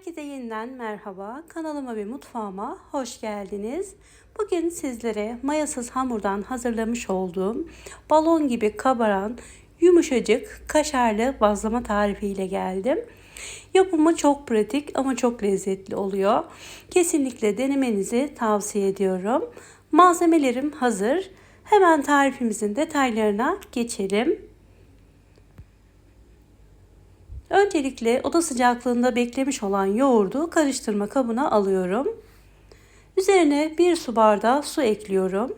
Herkese yeniden merhaba. Kanalıma ve mutfağıma hoş geldiniz. Bugün sizlere mayasız hamurdan hazırlamış olduğum balon gibi kabaran yumuşacık kaşarlı bazlama tarifiyle geldim. Yapımı çok pratik ama çok lezzetli oluyor. Kesinlikle denemenizi tavsiye ediyorum. Malzemelerim hazır. Hemen tarifimizin detaylarına geçelim. Öncelikle oda sıcaklığında beklemiş olan yoğurdu karıştırma kabına alıyorum. Üzerine bir su bardağı su ekliyorum.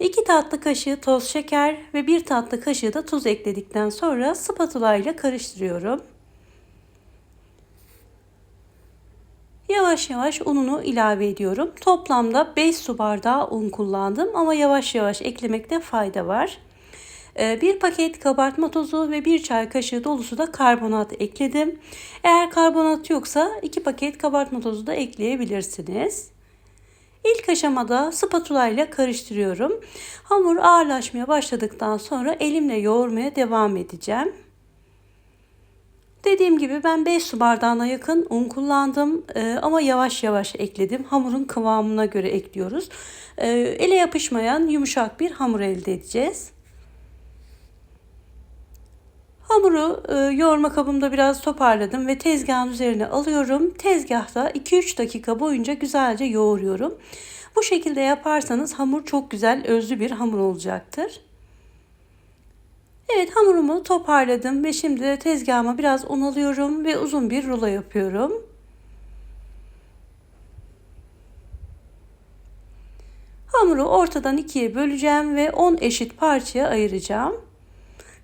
2 tatlı kaşığı toz şeker ve 1 tatlı kaşığı da tuz ekledikten sonra spatula ile karıştırıyorum. Yavaş yavaş ununu ilave ediyorum. Toplamda 5 su bardağı un kullandım ama yavaş yavaş eklemekte fayda var. Ee, bir paket kabartma tozu ve bir çay kaşığı dolusu da karbonat ekledim. Eğer karbonat yoksa iki paket kabartma tozu da ekleyebilirsiniz. İlk aşamada spatula ile karıştırıyorum. Hamur ağırlaşmaya başladıktan sonra elimle yoğurmaya devam edeceğim. Dediğim gibi ben 5 su bardağına yakın un kullandım ee, ama yavaş yavaş ekledim. Hamurun kıvamına göre ekliyoruz. Ee, ele yapışmayan yumuşak bir hamur elde edeceğiz. Hamuru e, yoğurma kabımda biraz toparladım ve tezgahın üzerine alıyorum. Tezgahta 2-3 dakika boyunca güzelce yoğuruyorum. Bu şekilde yaparsanız hamur çok güzel özlü bir hamur olacaktır. Evet hamurumu toparladım ve şimdi tezgahıma biraz un alıyorum ve uzun bir rulo yapıyorum. Hamuru ortadan ikiye böleceğim ve 10 eşit parçaya ayıracağım.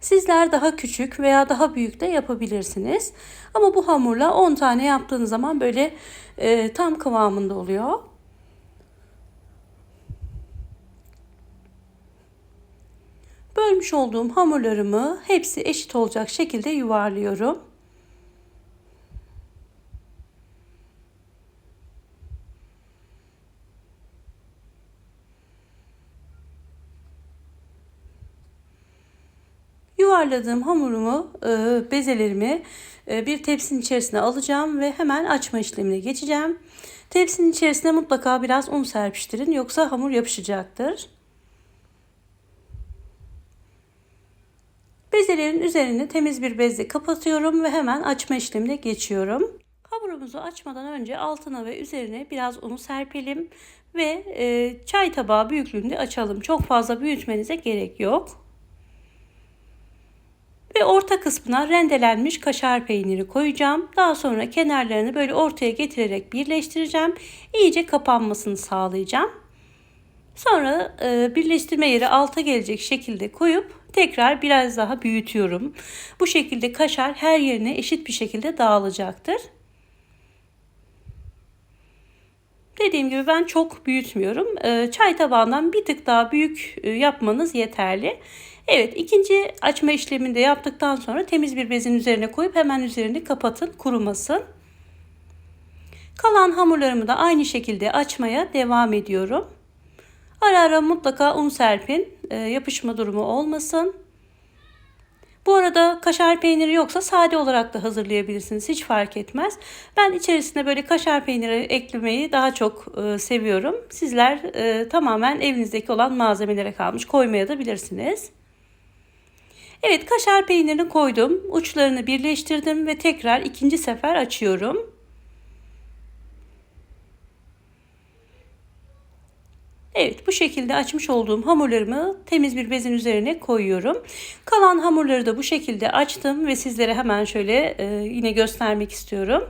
Sizler daha küçük veya daha büyük de yapabilirsiniz. Ama bu hamurla 10 tane yaptığınız zaman böyle e, tam kıvamında oluyor. Bölmüş olduğum hamurlarımı hepsi eşit olacak şekilde yuvarlıyorum. Yuvarladığım hamurumu, e, bezelerimi e, bir tepsinin içerisine alacağım ve hemen açma işlemine geçeceğim. Tepsinin içerisine mutlaka biraz un serpiştirin yoksa hamur yapışacaktır. Bezelerin üzerini temiz bir bezle kapatıyorum ve hemen açma işlemine geçiyorum. Hamurumuzu açmadan önce altına ve üzerine biraz unu serpelim ve e, çay tabağı büyüklüğünde açalım. Çok fazla büyütmenize gerek yok. Ve orta kısmına rendelenmiş kaşar peyniri koyacağım. Daha sonra kenarlarını böyle ortaya getirerek birleştireceğim. İyice kapanmasını sağlayacağım. Sonra e, birleştirme yeri alta gelecek şekilde koyup tekrar biraz daha büyütüyorum. Bu şekilde kaşar her yerine eşit bir şekilde dağılacaktır. Dediğim gibi ben çok büyütmüyorum. E, çay tabağından bir tık daha büyük e, yapmanız yeterli. Evet ikinci açma işlemini de yaptıktan sonra temiz bir bezin üzerine koyup hemen üzerini kapatın kurumasın. Kalan hamurlarımı da aynı şekilde açmaya devam ediyorum. Ara ara mutlaka un serpin e, yapışma durumu olmasın. Bu arada kaşar peyniri yoksa sade olarak da hazırlayabilirsiniz. Hiç fark etmez. Ben içerisine böyle kaşar peyniri eklemeyi daha çok e, seviyorum. Sizler e, tamamen evinizdeki olan malzemelere kalmış. Koymaya da bilirsiniz. Evet kaşar peynirini koydum. Uçlarını birleştirdim ve tekrar ikinci sefer açıyorum. Evet bu şekilde açmış olduğum hamurlarımı temiz bir bezin üzerine koyuyorum. Kalan hamurları da bu şekilde açtım ve sizlere hemen şöyle e, yine göstermek istiyorum.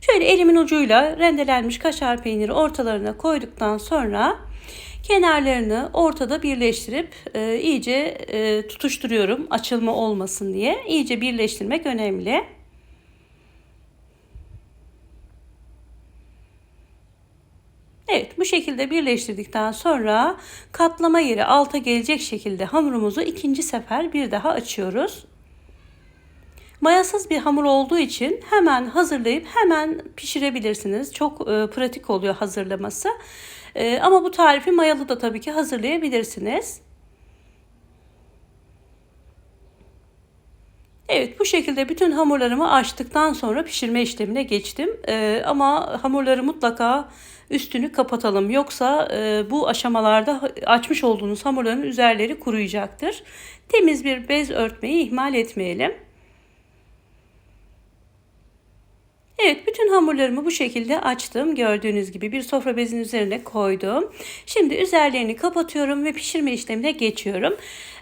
Şöyle elimin ucuyla rendelenmiş kaşar peyniri ortalarına koyduktan sonra Kenarlarını ortada birleştirip e, iyice e, tutuşturuyorum açılma olmasın diye. İyice birleştirmek önemli. Evet bu şekilde birleştirdikten sonra katlama yeri alta gelecek şekilde hamurumuzu ikinci sefer bir daha açıyoruz. Mayasız bir hamur olduğu için hemen hazırlayıp hemen pişirebilirsiniz. Çok e, pratik oluyor hazırlaması. E, ama bu tarifi mayalı da tabii ki hazırlayabilirsiniz. Evet bu şekilde bütün hamurlarımı açtıktan sonra pişirme işlemine geçtim. Ee, ama hamurları mutlaka üstünü kapatalım. Yoksa e, bu aşamalarda açmış olduğunuz hamurların üzerleri kuruyacaktır. Temiz bir bez örtmeyi ihmal etmeyelim. Evet bütün hamurlarımı bu şekilde açtım. Gördüğünüz gibi bir sofra bezinin üzerine koydum. Şimdi üzerlerini kapatıyorum ve pişirme işlemine geçiyorum.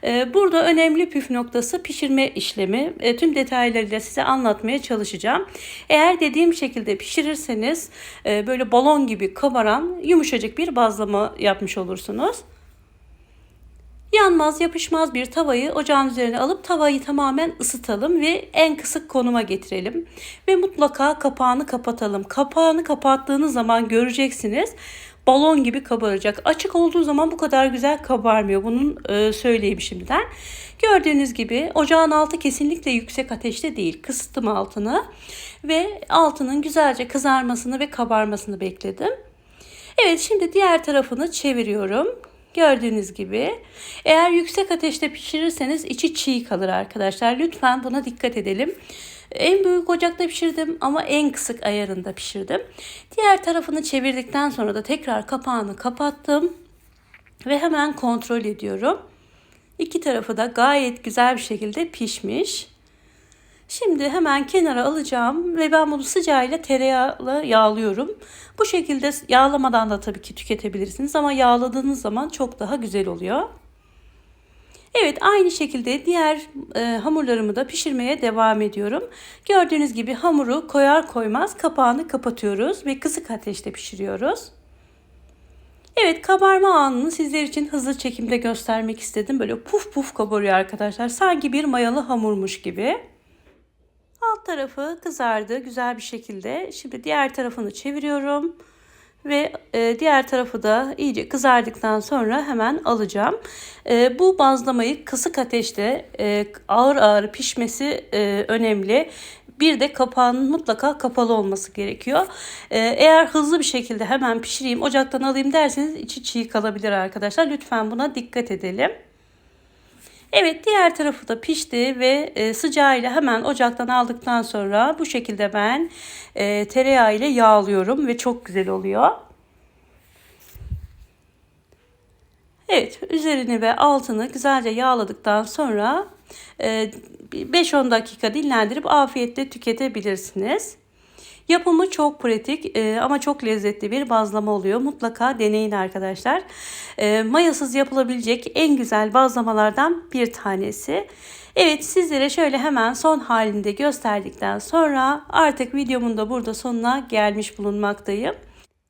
Ee, burada önemli püf noktası pişirme işlemi. Ee, tüm detaylarıyla size anlatmaya çalışacağım. Eğer dediğim şekilde pişirirseniz e, böyle balon gibi kabaran yumuşacık bir bazlama yapmış olursunuz. Yanmaz yapışmaz bir tavayı ocağın üzerine alıp tavayı tamamen ısıtalım ve en kısık konuma getirelim. Ve mutlaka kapağını kapatalım. Kapağını kapattığınız zaman göreceksiniz balon gibi kabaracak. Açık olduğu zaman bu kadar güzel kabarmıyor. Bunun e, söyleyeyim şimdiden. Gördüğünüz gibi ocağın altı kesinlikle yüksek ateşte değil. Kısıttım altını ve altının güzelce kızarmasını ve kabarmasını bekledim. Evet şimdi diğer tarafını çeviriyorum. Gördüğünüz gibi eğer yüksek ateşte pişirirseniz içi çiğ kalır arkadaşlar. Lütfen buna dikkat edelim. En büyük ocakta pişirdim ama en kısık ayarında pişirdim. Diğer tarafını çevirdikten sonra da tekrar kapağını kapattım ve hemen kontrol ediyorum. İki tarafı da gayet güzel bir şekilde pişmiş. Şimdi hemen kenara alacağım ve ben bunu sıcağıyla tereyağla yağlıyorum. Bu şekilde yağlamadan da tabii ki tüketebilirsiniz ama yağladığınız zaman çok daha güzel oluyor. Evet aynı şekilde diğer e, hamurlarımı da pişirmeye devam ediyorum. Gördüğünüz gibi hamuru koyar koymaz kapağını kapatıyoruz ve kısık ateşte pişiriyoruz. Evet kabarma anını sizler için hızlı çekimde göstermek istedim. Böyle puf puf kabarıyor arkadaşlar. Sanki bir mayalı hamurmuş gibi. Alt tarafı kızardı güzel bir şekilde. Şimdi diğer tarafını çeviriyorum. Ve e, diğer tarafı da iyice kızardıktan sonra hemen alacağım. E, bu bazlamayı kısık ateşte e, ağır ağır pişmesi önemli. Bir de kapağının mutlaka kapalı olması gerekiyor. Eğer hızlı bir şekilde hemen pişireyim, ocaktan alayım derseniz içi çiğ kalabilir arkadaşlar. Lütfen buna dikkat edelim. Evet diğer tarafı da pişti ve e, sıcağıyla hemen ocaktan aldıktan sonra bu şekilde ben e, tereyağı ile yağlıyorum ve çok güzel oluyor. Evet üzerini ve altını güzelce yağladıktan sonra 5-10 e, dakika dinlendirip afiyetle tüketebilirsiniz. Yapımı çok pratik e, ama çok lezzetli bir bazlama oluyor. Mutlaka deneyin arkadaşlar. E, mayasız yapılabilecek en güzel bazlamalardan bir tanesi. Evet sizlere şöyle hemen son halinde gösterdikten sonra artık videomun da burada sonuna gelmiş bulunmaktayım.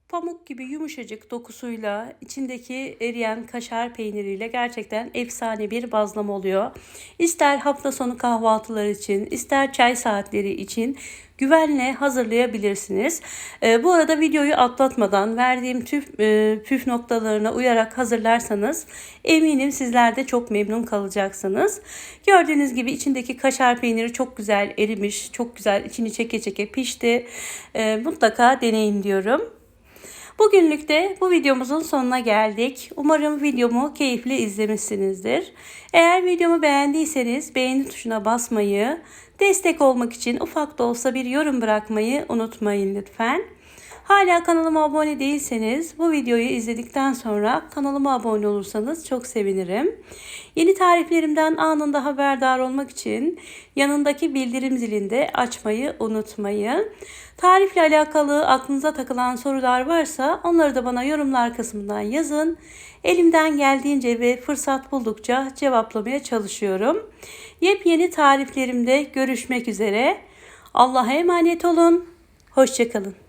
Pamuk gibi yumuşacık dokusuyla içindeki eriyen kaşar peyniriyle gerçekten efsane bir bazlama oluyor. İster hafta sonu kahvaltılar için, ister çay saatleri için güvenle hazırlayabilirsiniz. E, bu arada videoyu atlatmadan verdiğim tüf, e, püf noktalarına uyarak hazırlarsanız eminim sizler de çok memnun kalacaksınız. Gördüğünüz gibi içindeki kaşar peyniri çok güzel erimiş, çok güzel içini çeke çeke pişti. E, mutlaka deneyin diyorum. Bugünlük de bu videomuzun sonuna geldik. Umarım videomu keyifli izlemişsinizdir. Eğer videomu beğendiyseniz beğeni tuşuna basmayı, destek olmak için ufak da olsa bir yorum bırakmayı unutmayın lütfen. Hala kanalıma abone değilseniz bu videoyu izledikten sonra kanalıma abone olursanız çok sevinirim. Yeni tariflerimden anında haberdar olmak için yanındaki bildirim zilinde açmayı unutmayın. Tarifle alakalı aklınıza takılan sorular varsa onları da bana yorumlar kısmından yazın. Elimden geldiğince ve fırsat buldukça cevaplamaya çalışıyorum. Yepyeni tariflerimde görüşmek üzere. Allah'a emanet olun. Hoşçakalın.